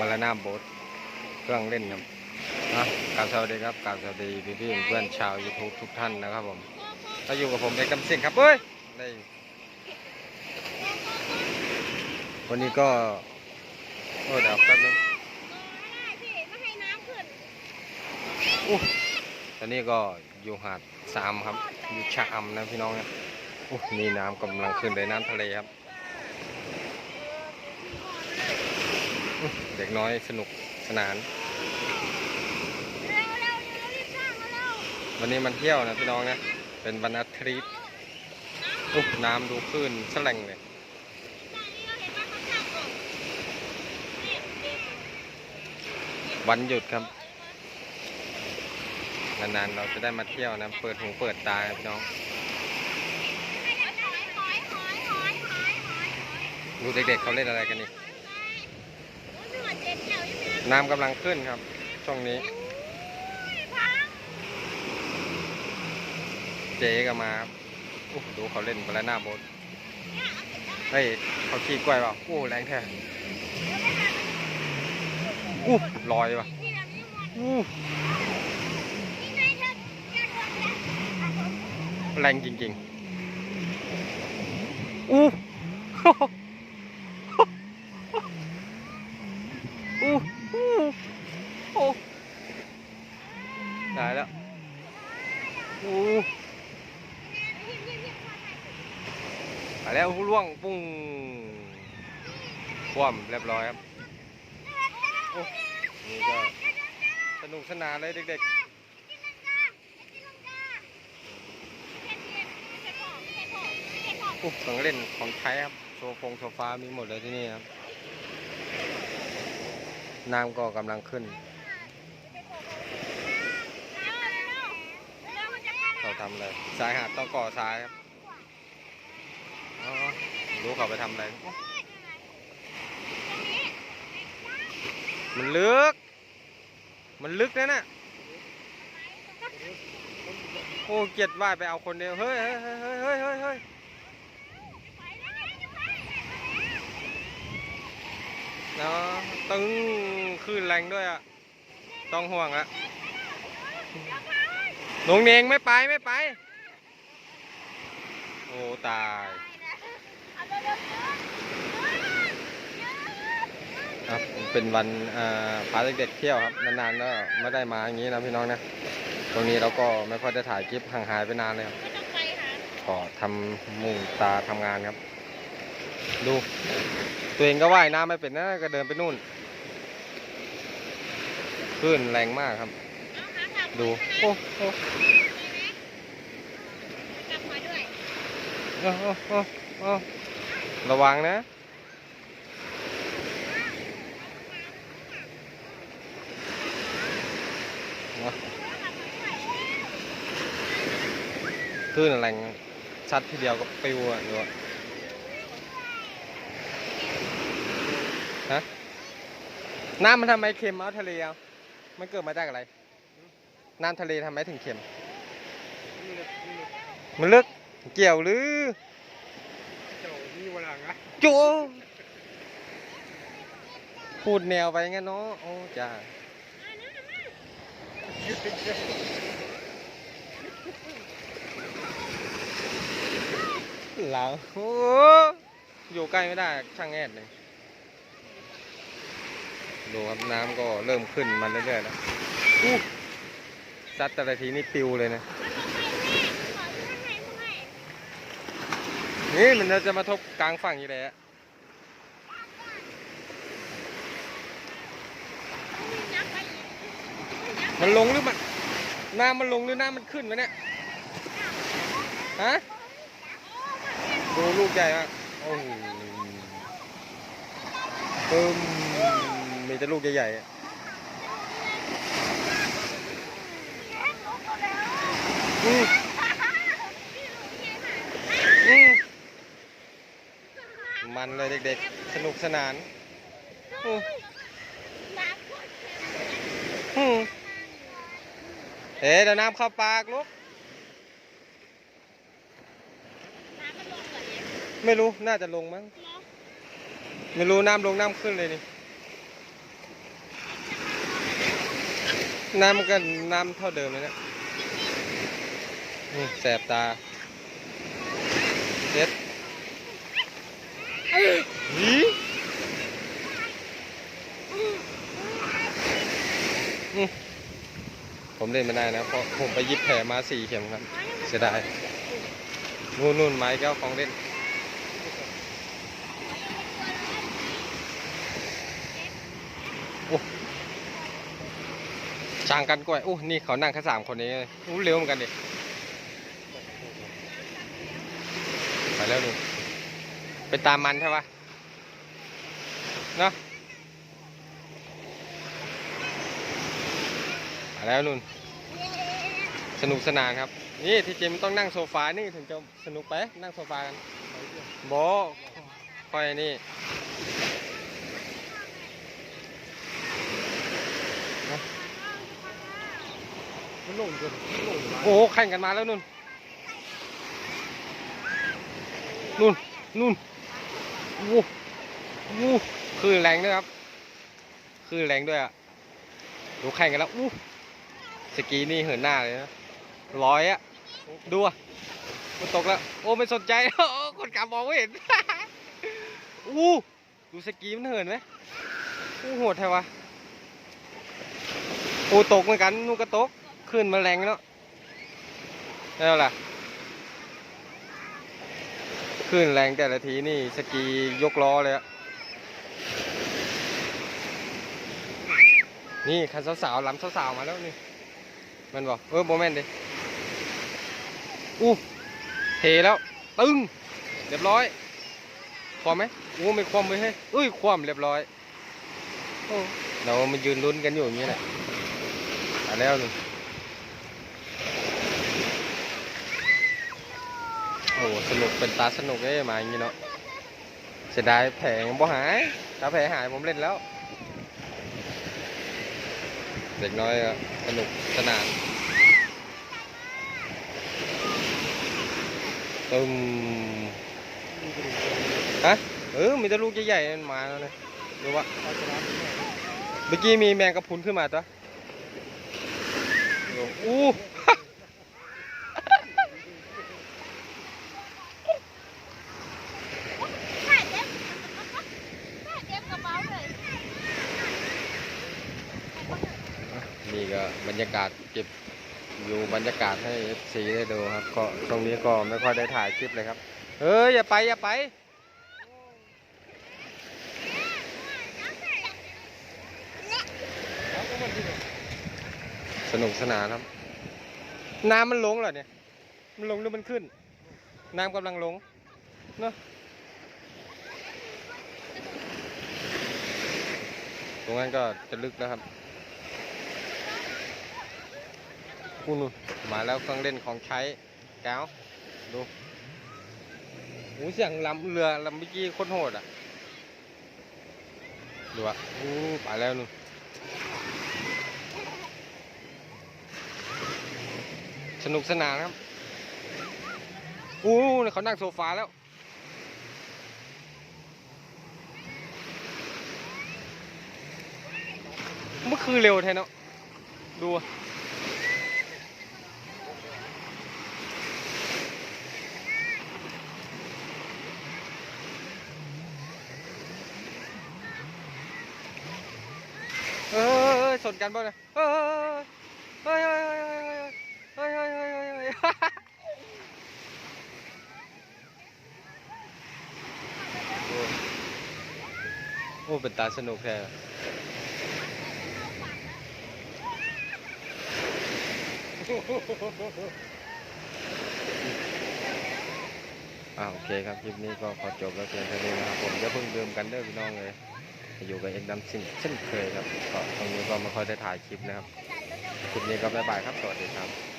บาลานาโบ๊ทเครื่องเล่นครับอะกราบสวัสดีครับกราบสวัสดีพี่พี่ๆเพื่อนชาว YouTube ทุกท่านนะครับผมก็อยู่กับผมเอกกำสิงครับเฮ้ยได้วันนี้ก็โอ้เดี๋ยวแป๊บนึงอู้ตอนนี้ก็อยู่หาดสามครับอยู่ชะอำนะพี่น้องนะอู้นี่น้ำกำลังขึ้นเลยน้ำทะเลครับอู้เด็กน้อยสนุกสนาน วันนี้มันเที่ยวนะพี่น้องนะ เป็นวันอาทิตย์อุ๊ยน้ำดูคลื่นแสลงเลยวันหยุดครับ นานๆเราจะได้มาเที่ยวนะ เปิดหูเปิดตาครับพี่น้อง ดูเด็กๆเขาเล่นอะไรกันนี่ น้ำกำลังขึ้นครับ ช่วงนี้ เจ๊ก็มาครับดูเขาเล่นบาลาน่าโบ๊ทเฮ้ยเขาขี่กล้วยเปล่าอู้แรงแท้อู้ลอยว่ะอู้แรงจริงๆอู้อู้โอ้ตายแล้วอู้ มาแล้วล่วงปุ้ง คว่ำเรียบร้อยครับโอ้นี่ก็สนุกสนานเลยเด็กๆปุ๊บของเล่นของใช้ครับโซฟงโซฟามีหมดเลยที่นี่ครับน้ำก็กำลังขึ้นเขาทำอะไรสายหาดต้องก่อทรายครับรู้เขาไปทำอะไร มันลึก มันลึกนะน่ะโอ้เกียดว่ายไปเอาคนเดียว เฮ้ยเฮ้ยเฮ้ยเฮ้ยเฮ้ยเนาะตึงคลื่นแรงด้วยอะ ต้องห่วงอะหนงเนงไม่ไปไม่ไป โอ้ ตาย ครับเป็นวันอ่าพาเด็กๆเที่ยวครับนานๆก็ไม่ได้มาอย่างนี้นะพี่น้องนะตรงนี้เราก็ไม่ค่อยได้ถ่ายคลิปห่างหายไปนานเลยครับก็ทำมุ่งตาทำงานครับ ดู ตัวเองก็ว่ายน้ำไม่เป็นนะก็เดินไปนู่นคลื่นแรงมากครับ ดูโอ้โอ้โอ้โอ้โอ้โอ้ระวังนะ คลื่นแรงชัดทีเดียวก็ปิวอะดูอะฮะน้ำมันทำไมเค็มเอาทะเลเอามันเกิดมาจากอะไร น้ำทะเลทำไมถึงเค็ม มันลึกเกี่ยวหรือเจ้ามีเวลาไงจูพูดแนวไปงั้นเนาะโอ้จ้า หลังโอ้อยู่ใกล้ไม่ได้ช่างแอดเลยดูครับน้ำก็เริ่มขึ้นมาเรื่อยๆแล้วซัดแต่ละทีนี่ปิวเลยนะนี่มันจะมาทบกลางฝั่งอยู่เลยอะมันลงหรือมันน้ำมันลงหรือน้ำมันขึ้นวะเนี่ย ฮะ ดูลูกใหญ่มากโอ้โหปึ้มมีแต่ลูกใหญ่ๆอืมอืมมันเลยเด็กๆ สนุกสนานอืมอืมเอ๊ะเดี๋ยวน้ำเข้าปากลูก ไม่รู้น่าจะลงมั้ง ไม่รู้น้ำลงน้ำขึ้นเลยนี่ น้ำมันก็น้ำเท่าเดิมเลยนะอืมแสบตาเด็ดหีอืมผมเล่นไม่ได้นะ เพราะผมไปยิบแผลมาสี่เข็มครับ เสียดาย นู่นนู่นไม้แก้วของเล่น ช่างกันกล้วยอู้นี่เขานั่งแค่สามคนนี้อู้เร็วเหมือนกันดิไปแล้วนุ่นไปตามมันใช่ปะเนาะไปแล้วนุ่น สนุกสนานครับ นี่ที่จริงมันต้องนั่งโซฟานี่ถึงจะสนุกไปนั่งโซฟากันโบค่อยนี่ ลงจนมันลงโอ้โหแข่งกันมาแล้วนุ่นนุ่นนุ่นวูวูคลื่นแรงด้วยครับคลื่นแรงด้วยอะดูแข่งกันแล้วอู้สกีนี่เหินหน้าเลยนะร้อยอะดูอะมันตกแล้ว โอ้ไม่สนใจโอ้คนขับมองไม่เห็นอู้ดูสกีมันเหินไหมอู้โหดแท้วะโอ้ตกเหมือนกันนู่นก็ตก ขึ้นมาแรงแล้วแล้วล่ะขึ้นแรงแต่ละทีนี่สกียกล้อเลยอะนี่คันสาวๆลำสาวๆมาแล้วนี่ มันบอกเออโมเมนต์ดิอู้เทแล้ว ตึงเรียบร้อยความไหมอู้ไม่ความเลยเฮ้ยเอ้ยความเรียบร้อยโอ้เรามายืนลุ้นกันอยู่อย่างนี้แหละมาแล้วนี่ อ้สนุกเป็นตาสนุกเลยมาอย่างนี้เนาะเสียดายแผลยังบ่หาย ถ้าแผลหายผมเล่นแล้ว เด็กน้อยสนุกสนานตึมฮะเออมีแต่ลูกใหญ่ๆมันาแล้วนะดูว่าเอาชนะเมื่อกี้มีแมงกระพุนขึ้นมาตัวอู้ ถ่ายเจ็บถ่ายเจ็บกระเป๋าเลย นี่ ก็บรรยากาศเก็บอยู่บรรยากาศให้ FC ได้ดูครับก็ตรงนี้ก็ไม่ค่อยได้ถ่ายคลิปเลยครับเฮ้ยอย่าไปอย่าไปสนุกสนานครับ น้ำมันลงเหรอเนี่ย มันลงหรือมันขึ้น น้ำกำลังลง เนอะตรงนั้นก็จะลึกแล้วครับ คุณนู่นมาแล้วเครื่องเล่นของใช้แก้วดูหูเสียงลำเรือลำเมื่อกี้โคตรโหดอะดูอะอู้ไปแล้วนู่นสนุกสนานครับอู้นเขานั่งโซฟาแล้วเมื่อคืนเร็วแท้เนาะดูอะเอ้ย สนกันบ่เนี่ยเอ้ยเฮ้ยเฮ้ยเฮ้ยเฮ้ยเฮ้ยเฮ้ยเฮ้ยเฮ้ยเฮ้ยเฮ้ยโอ้โอ้เป็นตาสนุกแท้อ่าโอเคครับ คลิปนี้ก็ขอจบแล้วเพียงเท่านี้นะครับผมอย่าเพิ่งลืมกันเด้อพี่น้องเลย อยู่กับเอ็กดัมซิงเช่นเคยครับก็ตรงนี้ก็ไม่ค่อยได้ถ่ายคลิปนะครับคลิปนี้ก็บ๊ายบายครับสวัสดีครับ